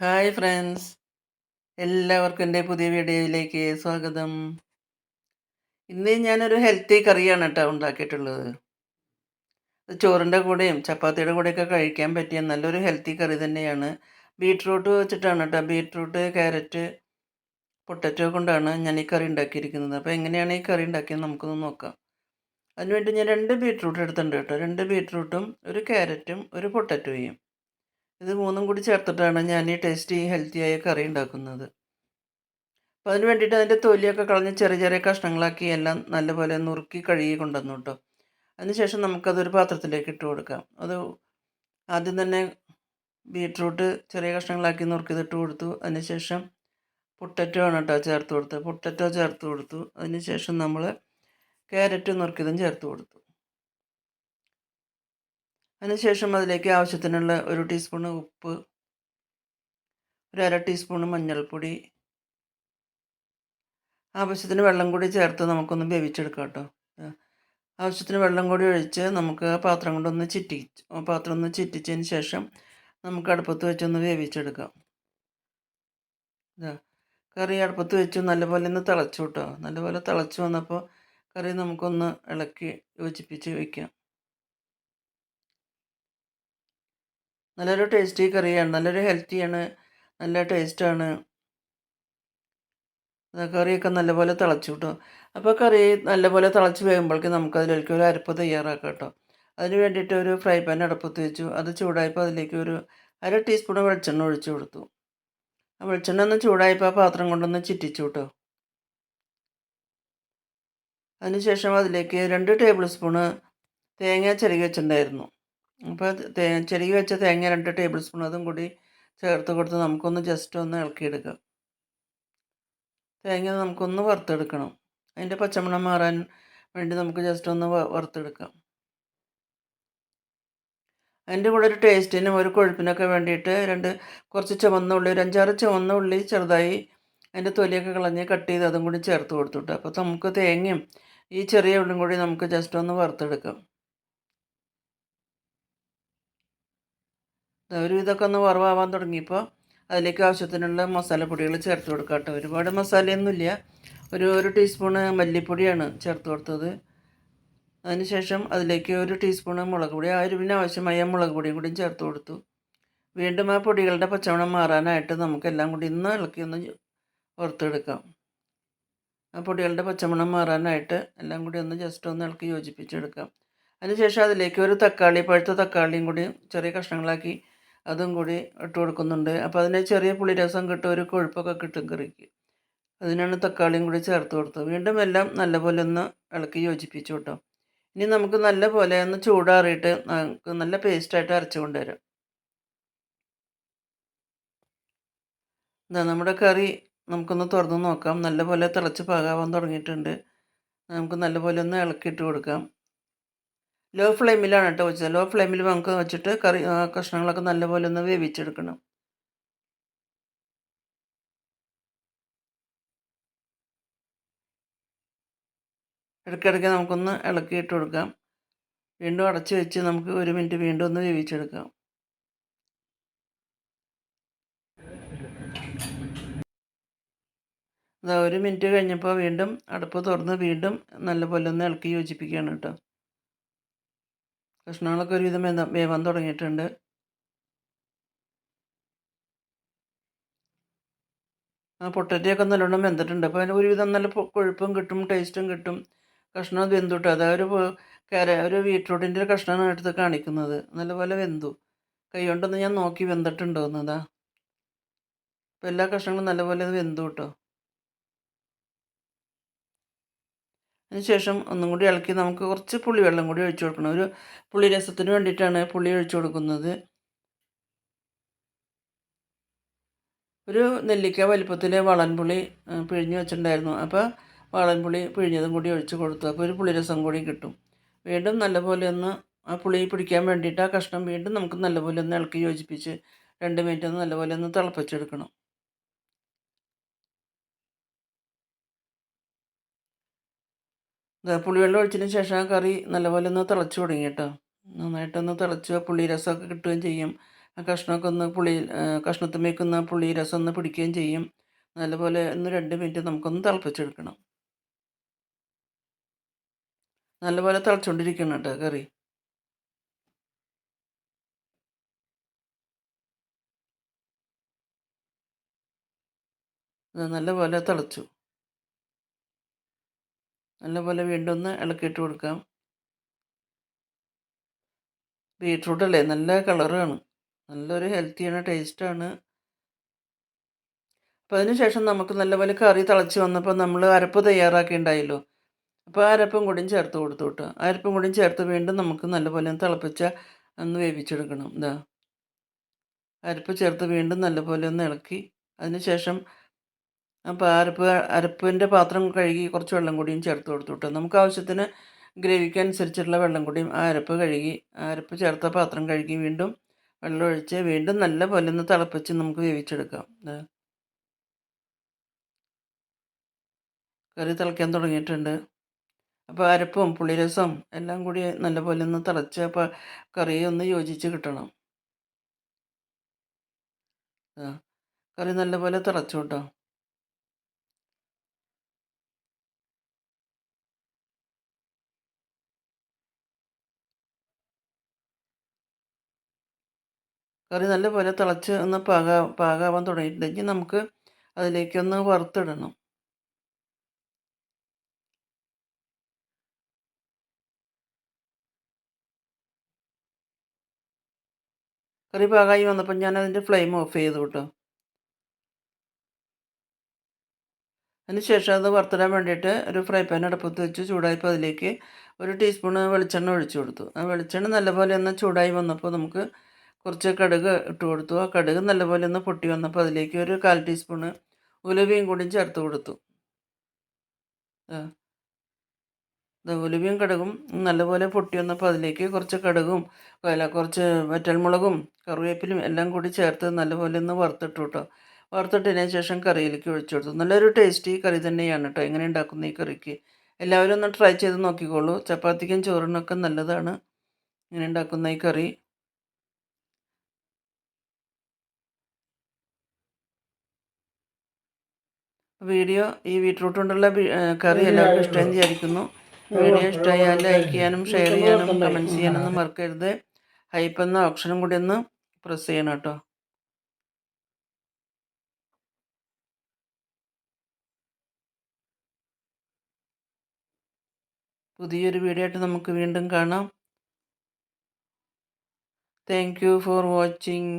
Hi friends. എല്ലാവർക്കും എന്റെ പുതിയ വീഡിയോയിലേക്ക് സ്വാഗതം. ഇന്ന് ഞാനൊരു ഹെൽത്തി കറിയാണ് കേട്ടോ ഉണ്ടാക്കിയിട്ടുള്ളത്. ചോറിന്റെ കൂടെയും ചപ്പാത്തിയുടെ കൂടെയൊക്കെ കഴിക്കാൻ പറ്റിയ നല്ലൊരു ഹെൽത്തി കറി തന്നെയാണ്. ബീട്രൂട്ട് വെച്ചിട്ടാണ് കേട്ടോ. ബീട്രൂട്ട് ക്യാരറ്റ് പൊട്ടറ്റോ കൊണ്ടാണ് ഞാൻ ഈ കറി ഉണ്ടാക്കിയിരിക്കുന്നത്. അപ്പോൾ എങ്ങനെയാണ് ഈ കറി ഉണ്ടാക്കിയത് നമുക്കൊന്ന് നോക്കാം. അതിനുവേണ്ടി ഞാൻ രണ്ട് ബീട്രൂട്ട് എടുത്തിട്ടുണ്ട് കേട്ടോ. രണ്ട് ബീട്രൂട്ടും ഒരു ക്യാരറ്റും ഒരു പൊട്ടറ്റോയും. ഇത് മൂന്നും കൂടി ചേർത്തിട്ടാണ് ഞാൻ ഈ ടേസ്റ്റി ഹെൽത്തിയായ കറി ഉണ്ടാക്കുന്നത്. അപ്പോൾ അതിന് വേണ്ടിയിട്ട് അതിന്റെ തൊലിയൊക്കെ കളഞ്ഞ് ചെറിയ ചെറിയ കഷ്ണങ്ങളാക്കി എല്ലാം നല്ലപോലെ നുറുക്കി കഴുകി കൊണ്ടുവന്നു കേട്ടോ. അതിനുശേഷം നമുക്കതൊരു പാത്രത്തിലേക്ക് ഇട്ട് കൊടുക്കാം. അത് ആദ്യം തന്നെ ബീട്രൂട്ട് ചെറിയ കഷ്ണങ്ങളാക്കി നുറുക്കിയതിട്ട് കൊടുത്തു. അതിനുശേഷം പൊട്ടറ്റോ ആണ് കേട്ടോ ചേർത്ത് കൊടുത്തത്. പൊട്ടറ്റോ ചേർത്ത് കൊടുത്തു. അതിനുശേഷം നമ്മൾ ക്യാരറ്റ് നുറുക്കിയതും ചേർത്ത് കൊടുത്തു. അതിനുശേഷം അതിലേക്ക് ആവശ്യത്തിനുള്ള ഒരു ടീസ്പൂൺ ഉപ്പ് ഒരു അര ടീസ്പൂണ് മഞ്ഞൾപ്പൊടി ആവശ്യത്തിന് വെള്ളം കൂടി ചേർത്ത് നമുക്കൊന്ന് വേവിച്ചെടുക്കാം കേട്ടോ. ആവശ്യത്തിന് വെള്ളം കൂടി ഒഴിച്ച് നമുക്ക് പാത്രം കൊണ്ടൊന്ന് ചിറ്റി പാത്രം ഒന്ന് ചിറ്റിച്ചതിന് ശേഷം നമുക്ക് അടുപ്പത്ത് വെച്ചൊന്ന് വേവിച്ചെടുക്കാം. ഇതാ കറി അടുപ്പത്ത് വെച്ചു നല്ലപോലെ ഒന്ന് തിളച്ചു കേട്ടോ. നല്ലപോലെ തിളച്ചു വന്നപ്പോൾ കറി നമുക്കൊന്ന് ഇളക്കി യോജിപ്പിച്ച് വയ്ക്കാം നല്ലൊരു ടേസ്റ്റി കറിയാണ്. നല്ലൊരു ഹെൽത്തിയാണ് നല്ല ടേസ്റ്റാണ് കറിയൊക്കെ നല്ലപോലെ തിളച്ചു കിട്ടും അപ്പോൾ കറി നല്ലപോലെ തിളച്ച് വേകുമ്പോഴേക്കും നമുക്കതിലേക്ക് ഒരു അരപ്പ് തയ്യാറാക്കാം കേട്ടോ അതിന് വേണ്ടിയിട്ട് ഒരു ഫ്രൈ പാൻ അടുപ്പത്ത് വെച്ചു. അത് ചൂടായപ്പോൾ അതിലേക്ക് ഒരു അര ടീസ്പൂൺ വെളിച്ചെണ്ണ ഒഴിച്ചു കൊടുത്തു. ആ വെളിച്ചെണ്ണ ഒന്ന് ചൂടായപ്പോൾ ആ പാത്രം കൊണ്ടൊന്ന് ചിറ്റിച്ചു കേട്ടോ അതിനുശേഷം അതിലേക്ക് രണ്ട് ടേബിൾ സ്പൂണ് തേങ്ങ ചിരകി വെച്ചിട്ടുണ്ടായിരുന്നു. അപ്പോൾ ചെരുകി വെച്ച തേങ്ങ രണ്ട് ടേബിൾ സ്പൂൺ അതും കൂടി ചേർത്ത് കൊടുത്ത് നമുക്കൊന്ന് ജസ്റ്റ് ഒന്ന് ഇളക്കിയെടുക്കാം. തേങ്ങ നമുക്കൊന്ന് വറുത്തെടുക്കണം. അതിന്റെ പച്ചമണം മാറാൻ വേണ്ടി നമുക്ക് ജസ്റ്റ് ഒന്ന് വറുത്തെടുക്കാം. അതിന്റെ കൂടെ ഒരു ടേസ്റ്റിനും ഒരു കൊഴുപ്പിനൊക്കെ വേണ്ടിയിട്ട് രണ്ട് കുറച്ച് ചുവന്ന ഉള്ളി ഒരു അഞ്ചാറ് ചുവന്ന ഉള്ളി ചെറുതായി അതിന്റെ തൊലിയൊക്കെ കളഞ്ഞ് കട്ട് ചെയ്ത് അതും കൂടി ചേർത്ത് കൊടുത്തുട്ടോ അപ്പോൾ നമുക്ക് തേങ്ങയും ഈ ചെറിയ ഉള്ളിയും കൂടി നമുക്ക് ജസ്റ്റ് ഒന്ന് വറുത്തെടുക്കാം. ഒരു ഇതൊക്കെ ഒന്ന് വറവാവാൻ തുടങ്ങിയപ്പോൾ അതിലേക്ക് ആവശ്യത്തിനുള്ള മസാലപ്പൊടികൾ ചേർത്ത് കൊടുക്കാം കേട്ടോ. ഒരുപാട് മസാലയൊന്നുമില്ല. ഒരു ഒരു ടീസ്പൂണ് മല്ലിപ്പൊടിയാണ് ചേർത്ത് കൊടുത്തത്. അതിനുശേഷം അതിലേക്ക് ഒരു ടീസ്പൂണ് മുളക് പൊടി. ആ എരിവിന് ആവശ്യമായ മുളക് പൊടിയും കൂടി ചേർത്ത് കൊടുത്തു. വീണ്ടും ആ പൊടികളുടെ പച്ചമണം മാറാനായിട്ട് നമുക്കെല്ലാം കൂടി ഇന്ന് ഇളക്കി ഒന്ന് ഓർത്തെടുക്കാം ആ പൊടികളുടെ പച്ചമണം മാറാനായിട്ട് എല്ലാം കൂടി ഒന്ന് ജസ്റ്റ് ഒന്ന് ഇളക്കി യോജിപ്പിച്ചെടുക്കാം. അതിനുശേഷം അതിലേക്ക് ഒരു തക്കാളി പഴുത്ത തക്കാളിയും കൂടി ചെറിയ കഷ്ണങ്ങളാക്കി അതും കൂടി ഇട്ട് കൊടുക്കുന്നുണ്ട്. അപ്പോൾ അതിന് ചെറിയ പുളിരസം കിട്ടും ഒരു കൊഴുപ്പൊക്കെ കിട്ടും കറിക്ക്. അതിനാണ് തക്കാളിയും കൂടി ചേർത്ത് കൊടുത്തത്. വീണ്ടും എല്ലാം നല്ലപോലെ ഒന്ന് ഇളക്കി യോജിപ്പിച്ചു കേട്ടോ. ഇനി നമുക്ക് നല്ല പോലെ ഒന്ന് ചൂടാറിയിട്ട് നമുക്ക് നല്ല പേസ്റ്റായിട്ട് അരച്ചു കൊണ്ടുവരാം. എന്താ നമ്മുടെ കറി നമുക്കൊന്ന് തുറന്ന് നോക്കാം. നല്ലപോലെ തിളച്ച് പാകാവാൻ തുടങ്ങിയിട്ടുണ്ട്. നമുക്ക് നല്ലപോലെ ഒന്ന് ഇളക്കിയിട്ട് കൊടുക്കാം. ലോ ഫ്ലെയിമിലാണ് കേട്ടോ വെച്ചത്. ലോ ഫ്ലെയിമിൽ നമുക്ക് വെച്ചിട്ട് കറി കഷ്ണങ്ങളൊക്കെ നല്ലപോലെ ഒന്ന് വേവിച്ചെടുക്കണം. ഇടയ്ക്കിടയ്ക്ക് നമുക്കൊന്ന് ഇളക്കിയിട്ട് കൊടുക്കാം. വീണ്ടും അടച്ചു വെച്ച് നമുക്ക് ഒരു മിനിറ്റ് വീണ്ടും ഒന്ന് വേവിച്ചെടുക്കാം. അതാ ഒരു മിനിറ്റ് കഴിഞ്ഞപ്പോൾ വീണ്ടും അടുപ്പ് തുറന്ന് വീണ്ടും നല്ലപോലെ ഒന്ന് ഇളക്കി യോജിപ്പിക്കുകയാണ് കേട്ടോ. കഷ്ണങ്ങളൊക്കെ ഒരുവിധം വേവാൻ തുടങ്ങിയിട്ടുണ്ട്. ആ പൊട്ടറ്റയൊക്കെ നല്ലോണം വെന്തിട്ടുണ്ട്. അപ്പോൾ അതിന് ഒരുവിധം നല്ല കൊഴുപ്പും കിട്ടും ടേസ്റ്റും കിട്ടും. കഷ്ണം വെന്തുട്ടോ അതായത് ഒരു കര ഒരു ബീട്രൂട്ടിന്റെ ഒരു കഷ്ണമാണ് എടുത്ത് കാണിക്കുന്നത്. നല്ലപോലെ വെന്തു. കൈ കൊണ്ടൊന്ന് ഞാൻ നോക്കി വെന്തിട്ടുണ്ടോ എന്നതാ അപ്പോൾ എല്ലാ കഷ്ണങ്ങളും നല്ലപോലെ വെന്തു കേട്ടോ അതിനുശേഷം ഒന്നും കൂടി ഇളക്കി നമുക്ക് കുറച്ച് പുളി വെള്ളം കൂടി ഒഴിച്ചു കൊടുക്കണം. ഒരു പുളി രസത്തിന് വേണ്ടിയിട്ടാണ് പുളി ഒഴിച്ചു കൊടുക്കുന്നത്. ഒരു നെല്ലിക്ക വലിപ്പത്തിൽ വളൻപുളി പിഴിഞ്ഞ് വെച്ചിട്ടുണ്ടായിരുന്നു. അപ്പോൾ വളൻപുളി പിഴിഞ്ഞതും കൂടി ഒഴിച്ച് കൊടുത്തു. അപ്പോൾ ഒരു പുളിരസം കൂടി കിട്ടും. വീണ്ടും നല്ലപോലെ ഒന്ന് ആ പുളി പിടിക്കാൻ വേണ്ടിയിട്ട് ആ കഷ്ണം വീണ്ടും നമുക്ക് നല്ലപോലെ ഒന്ന് ഇളക്കി യോജിപ്പിച്ച് രണ്ട് മിനിറ്റ് ഒന്ന് നല്ലപോലെ ഒന്ന് തിളപ്പിച്ചെടുക്കണം. പുളിവെള്ളം ഒഴിച്ചതിന് ശേഷം ആ കറി നല്ലപോലെ ഒന്ന് തിളച്ച് തുടങ്ങി കേട്ടോ നന്നായിട്ടൊന്ന് തിളച്ച് പുളി രസമൊക്കെ കിട്ടുകയും ചെയ്യും. ആ കഷ്ണമൊക്കെ ഒന്ന് പുളി കഷ്ണത്തുമ്മേക്കൊന്ന് പുളി രസം ഒന്ന് പിടിക്കുകയും ചെയ്യും. നല്ലപോലെ ഒന്ന് രണ്ട് മിനിറ്റ് നമുക്കൊന്ന് തിളപ്പിച്ചെടുക്കണം. നല്ലപോലെ തിളച്ചുകൊണ്ടിരിക്കണം കേട്ടോ കറി. നല്ലപോലെ തിളച്ചു. നല്ലപോലെ വീണ്ടും ഒന്ന് ഇളക്കിയിട്ട് കൊടുക്കാം. ബീട്രൂട്ട് അല്ലേ? നല്ല കളറാണ്. നല്ലൊരു ഹെൽത്തിയാണ് ടേസ്റ്റാണ്. അപ്പോൾ അതിന് ശേഷം നമുക്ക് നല്ലപോലെ കറി തിളച്ച് വന്നപ്പോൾ നമ്മൾ അരപ്പ് തയ്യാറാക്കിയിട്ടുണ്ടായല്ലോ അപ്പോൾ ആ അരപ്പും കൂടിയും ചേർത്ത് കൊടുത്തു കേട്ടോ അരപ്പും കൂടിയും ചേർത്ത് വീണ്ടും നമുക്ക് നല്ലപോലെ തിളപ്പിച്ച ഒന്ന് വേവിച്ചെടുക്കണം. ഇതാ അരപ്പ് ചേർത്ത് വീണ്ടും നല്ലപോലെ ഒന്ന് ഇളക്കി. അതിന് ശേഷം അപ്പോൾ അരപ്പ് അരപ്പിന്റെ പാത്രം കഴുകി കുറച്ച് വെള്ളം കൂടിയും ചേർത്ത് കൊടുത്തു നമുക്ക് ആവശ്യത്തിന് ഗ്രേവിക്ക് അനുസരിച്ചുള്ള വെള്ളം കൂടിയും ആ അരപ്പ് കഴുകി ആ അരപ്പ് ചേർത്ത പാത്രം കഴുകി വീണ്ടും വെള്ളം ഒഴിച്ച് വീണ്ടും നല്ല പോലെ ഒന്ന് തിളപ്പിച്ച് നമുക്ക് വേവിച്ചെടുക്കാം. കറി തിളയ്ക്കാൻ തുടങ്ങിയിട്ടുണ്ട്. അപ്പോൾ അരപ്പും പുളിരസം എല്ലാം കൂടി നല്ല പോലെ ഒന്ന് തിളച്ച് അപ്പോൾ കറി ഒന്ന് യോജിച്ച് കിട്ടണം. കറി നല്ല പോലെ തിളച്ചു കേട്ടോ കറി നല്ലപോലെ തിളച്ച് ഒന്ന് പാക പാകാവാൻ തുടങ്ങിയിട്ടുണ്ടെങ്കിൽ നമുക്ക് അതിലേക്കൊന്ന് വറുത്തിടണം. കറി പാകമായി വന്നപ്പോൾ ഞാൻ അതിന്റെ ഫ്ലെയിം ഓഫ് ചെയ്തു കേട്ടോ. അതിനുശേഷം അത് വറുത്തിടാൻ വേണ്ടിയിട്ട് ഒരു ഫ്രൈ പാൻ അടുപ്പത്ത് വെച്ച് ചൂടായപ്പോൾ അതിലേക്ക് ഒരു ടീസ്പൂൺ വെളിച്ചെണ്ണ ഒഴിച്ചു കൊടുത്തു. ആ വെളിച്ചെണ്ണ നല്ലപോലെ ഒന്ന് ചൂടായി വന്നപ്പോൾ നമുക്ക് കുറച്ച് കടുക് ഇട്ട് കൊടുത്തു. ആ കടുക് നല്ലപോലെ ഒന്ന് പൊട്ടി വന്നപ്പോൾ അതിലേക്ക് ഒരു കാൽ ടീസ്പൂണ് ഉലുവയും കൂടി ചേർത്ത് കൊടുത്തു. ഉലുവയും കടുകും നല്ലപോലെ പൊട്ടി വന്നപ്പോൾ അതിലേക്ക് കുറച്ച് കടുകും അല്ല കുറച്ച് വറ്റൽമുളകും കറിവേപ്പിലും എല്ലാം കൂടി ചേർത്ത് നല്ലപോലെ ഒന്ന് വറുത്തിട്ടു കേട്ടോ വറുത്തിട്ടതിന് ശേഷം കറിയിലേക്ക് ഒഴിച്ചു കൊടുത്തു. നല്ലൊരു ടേസ്റ്റി കറി തന്നെയാണ് കേട്ടോ എങ്ങനെ ഉണ്ടാക്കുന്ന ഈ കറിക്ക്. എല്ലാവരും ഒന്ന് ട്രൈ ചെയ്ത് നോക്കിക്കോളൂ. ചപ്പാത്തിക്കും ചോറിനൊക്കെ നല്ലതാണ്. ഇങ്ങനെ ഉണ്ടാക്കുന്ന ഈ കറി. വീഡിയോ ഈ ബീട്രൂട്ട് കൊണ്ടുള്ള കറി എല്ലാവർക്കും ഇഷ്ടം വിചാരിക്കുന്നു. വീഡിയോ ഇഷ്ടമായാൽ ലൈക്ക് ചെയ്യാനും ഷെയർ ചെയ്യാനും കമന്റ് ചെയ്യാനൊന്നും മറക്കരുത്. ഹൈപ്പ് എന്ന ഓപ്ഷനും കൂടി ഒന്ന് പ്രസ് ചെയ്യണം കേട്ടോ. പുതിയൊരു വീഡിയോ ആയിട്ട് നമുക്ക് വീണ്ടും കാണാം. Thank you for watching